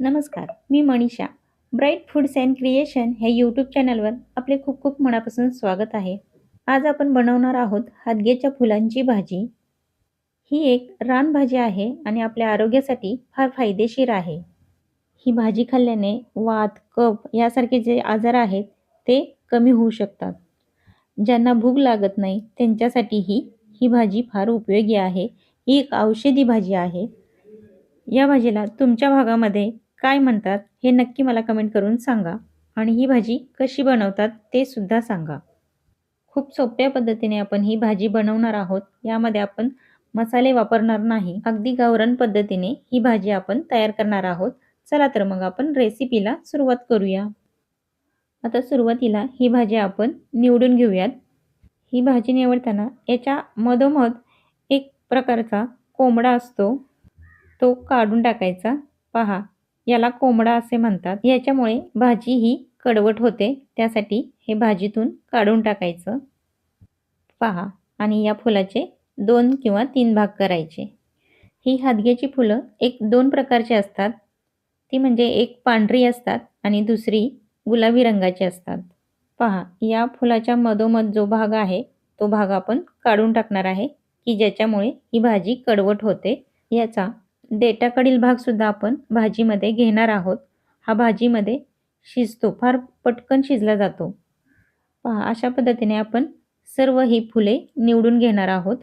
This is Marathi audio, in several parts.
नमस्कार मी Manisha. Bright foods and creation ह्या यूट्यूब चॅनलवर आपले खूप खूप मनापासून स्वागत आहे. आज आपण बनवणार आहोत हादग्याच्या फुलांची भाजी. ही एक रानभाजी आहे आणि आपल्या आरोग्यासाठी फार फायदेशीर आहे. ही भाजी खाल्ल्याने वात कफ यासारखे जे आजार आहेत ते कमी होऊ शकतात. ज्यांना भूक लागत नाही त्यांच्यासाठीही ही भाजी फार उपयोगी आहे. ही एक औषधी भाजी आहे. या भाजीला तुमच्या भागामध्ये काय म्हणतात हे नक्की मला कमेंट करून सांगा. आणि ही भाजी कशी बनवतात ते सुद्धा सांगा. खूप सोप्या पद्धतीने आपण ही भाजी बनवणार आहोत. यामध्ये आपण मसाले वापरणार नाही. अगदी गावरण पद्धतीने ही भाजी आपण तयार करणार आहोत. चला तर मग आपण रेसिपीला सुरुवात करूया. आता सुरुवातीला ही भाजी आपण निवडून घेऊयात. ही भाजी निवडताना याच्या मधोमध एक प्रकारचा कोंबडा असतो. तो काढून टाकायचा. पहा याला कोंबडा असे म्हणतात. याच्यामुळे भाजी ही कडवट होते. त्यासाठी हे भाजीतून काढून टाकायचं. पहा आणि या फुलाचे दोन किंवा तीन भाग करायचे. ही हादग्याची फुलं एक दोन प्रकारची असतात. ती म्हणजे एक पांढरी असतात आणि दुसरी गुलाबी रंगाची असतात. पहा या फुलाच्या मधोमध जो भाग आहे तो भाग आपण काढून टाकणार आहे की ज्याच्यामुळे ही भाजी कडवट होते. याचा देटाकडील भागसुद्धा आपण भाजीमध्ये घेणार आहोत. हा भाजीमध्ये शिजतो. फार पटकन शिजला जातो. पहा अशा पद्धतीने आपण सर्व ही फुले निवडून घेणार आहोत.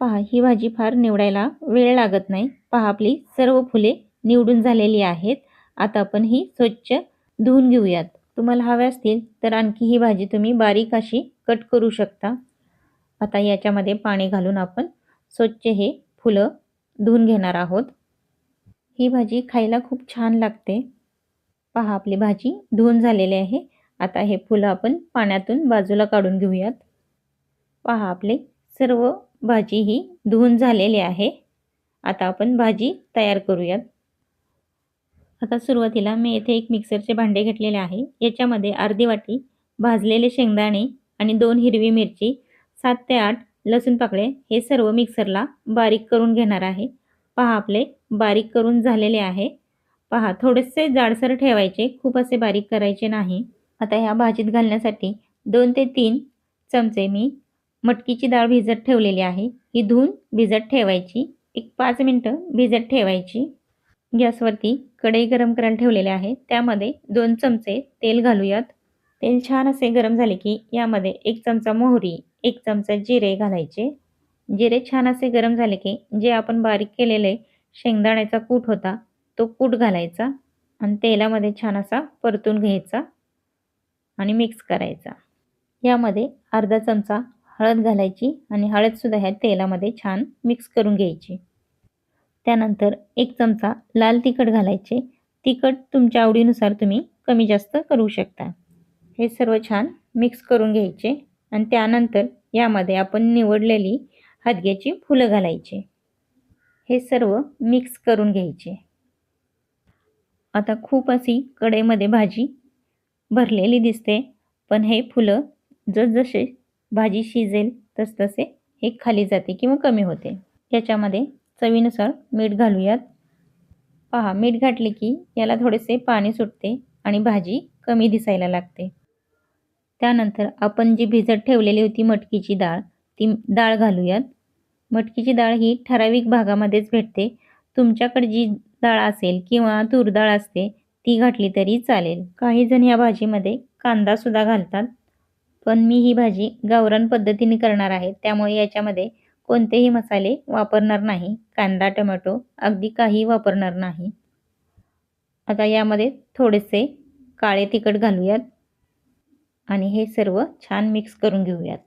पहा ही भाजी फार निवडायला वेळ लागत नाही. पहा आपली सर्व फुले निवडून झालेली आहेत. आता आपण ही स्वच्छ धुवून घेऊयात. तुम्हाला हव्या असतील तर आणखी ही भाजी तुम्ही बारीक अशी कट करू शकता. आता याच्यामध्ये पाणी घालून आपण स्वच्छ हे फुलं धुवून घेणार आहोत. ही भाजी खायला खूप छान लागते. पहा आपली भाजी धुवून झालेली आहे. आता हे फुलं आपण पाण्यातून बाजूला काढून घेऊयात. पहा आपले सर्व भाजी ही धुवून झालेली आहे. आता आपण भाजी तयार करूयात. आता सुरुवातीला मी येथे एक मिक्सरचे भांडे घेतलेले आहे. याच्यामध्ये अर्धी वाटी भाजलेले शेंगदाणे आणि दोन हिरवी मिरची सात ते आठ लसूण पाकळे हे सर्व मिक्सरला बारीक करून घेणार आहे. पहा आपले बारीक करून झालेले आहे. पहा थोडेसे जाडसर ठेवायचे खूप असे बारीक करायचे नाही. आता ह्या भाजीत घालण्यासाठी दोन ते तीन चमचे मी मटकीची डाळ भिजत ठेवलेली आहे. ही धुवून भिजत ठेवायची. एक पाच मिनटं भिजत ठेवायची. गॅसवरती कढई गरम करायला ठेवलेले आहे. त्यामध्ये दोन चमचे तेल घालूयात. तेल छान असे गरम झाले की यामध्ये एक चमचा मोहरी एक चमचा जिरे घालायचे. जिरे छान असे गरम झाले की जे आपण बारीक केलेले शेंगदाण्याचा कूट होता तो कूट घालायचा आणि तेलामध्ये छान असा परतून घ्यायचा आणि मिक्स करायचा. यामध्ये अर्धा चमचा हळद घालायची आणि हळदसुद्धा ह्या तेलामध्ये छान मिक्स करून घ्यायची. त्यानंतर एक चमचा लाल तिखट घालायचे. तिखट तुमच्या आवडीनुसार तुम्ही कमी जास्त करू शकता. हे सर्व छान मिक्स करून घ्यायचे. आणि त्यानंतर यामध्ये आपण निवडलेली हदग्याची फुलं घालायची. हे सर्व मिक्स करून घ्यायचे. आता खूप अशी कढईमध्ये भाजी भरलेली दिसते पण हे फुलं जसजसे भाजी शिजेल तसतसे हे खाली जाते किंवा कमी होते. याच्यामध्ये चवीनुसार मीठ घालूयात. पहा मीठ घातले की याला थोडेसे पाणी सुटते आणि भाजी कमी दिसायला लागते. त्यानंतर आपण जी भिजत ठेवलेली होती मटकीची डाळ ती डाळ घालूयात. मटकीची डाळ ही ठराविक भागामध्येच भेटते. तुमच्याकडे जी डाळ असेल किंवा तूर डाळ असते ती घातली तरी चालेल. काही जण या भाजीमध्ये कांदासुद्धा घालतात. पण मी ही भाजी गावरान पद्धतीने करणार आहे. त्यामुळे याच्यामध्ये कोणतेही मसाले वापरणार नाही. कांदा टोमॅटो अगदी काही वापरणार नाही. आता यामध्ये थोडेसे काळे तिखट घालूयात. आणि हे सर्व छान मिक्स करून घेऊयात.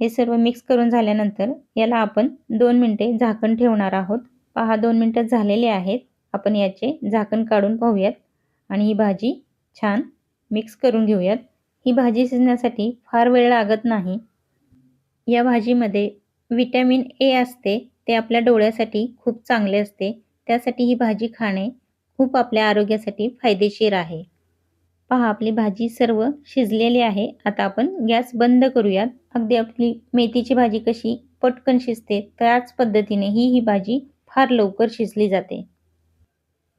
हे सर्व मिक्स करून झाल्यानंतर याला आपण दोन मिनटे झाकण ठेवणार आहोत. पहा दोन मिनटं झालेले आहेत. आपण याचे झाकण काढून पाहूयात. आणि ही भाजी छान मिक्स करून घेऊयात. ही भाजी शिजण्यासाठी फार वेळ लागत नाही. या भाजीमध्ये विटॅमिन ए असते ते आपल्या डोळ्यासाठी खूप चांगले असते. त्यासाठी ही भाजी खाणे खूप आपल्या आरोग्यासाठी फायदेशीर आहे. पहा आपली भाजी सर्व शिजलेली आहे. आता आपण गॅस बंद करूयात. अगदी आपली मेथीची भाजी कशी पटकन शिजते त्याच पद्धतीने ही ही भाजी फार लवकर शिजली जाते.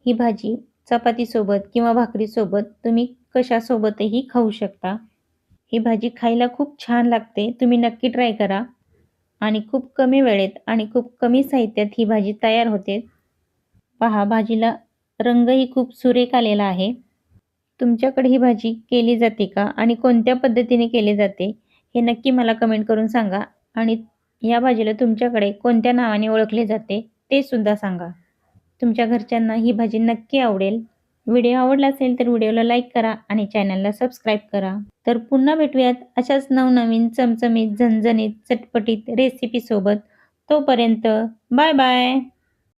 ही भाजी चपातीसोबत किंवा भाकरीसोबत तुम्ही कशासोबतही खाऊ शकता. ही भाजी खायला खूप छान लागते. तुम्ही नक्की ट्राय करा. आणि खूप कमी वेळेत आणि खूप कमी साहित्यात ही भाजी तयार होते. पहा भाजीला रंगही खूप सुरेख आलेला आहे. तुमच्याकडे ही भाजी केली जाते का? आणि कोणत्या पद्धतीने केली जाते? हे नक्की मला कमेंट करून सांगा. आणि या भाजीला तुमच्याकडे कोणत्या नावाने ओळखले जाते ते सुद्धा सांगा. तुमच्या घरच्यांना ही भाजी नक्की आवडेल. व्हिडिओ आवडला असेल तर व्हिडिओला लाईक करा आणि चॅनलला सबस्क्राईब करा. तर पुन्हा भेटूयात अशाच नवनवीन चमचमीत झणझणीत चटपटीत रेसिपीसोबत तोपर्यंत बाय बाय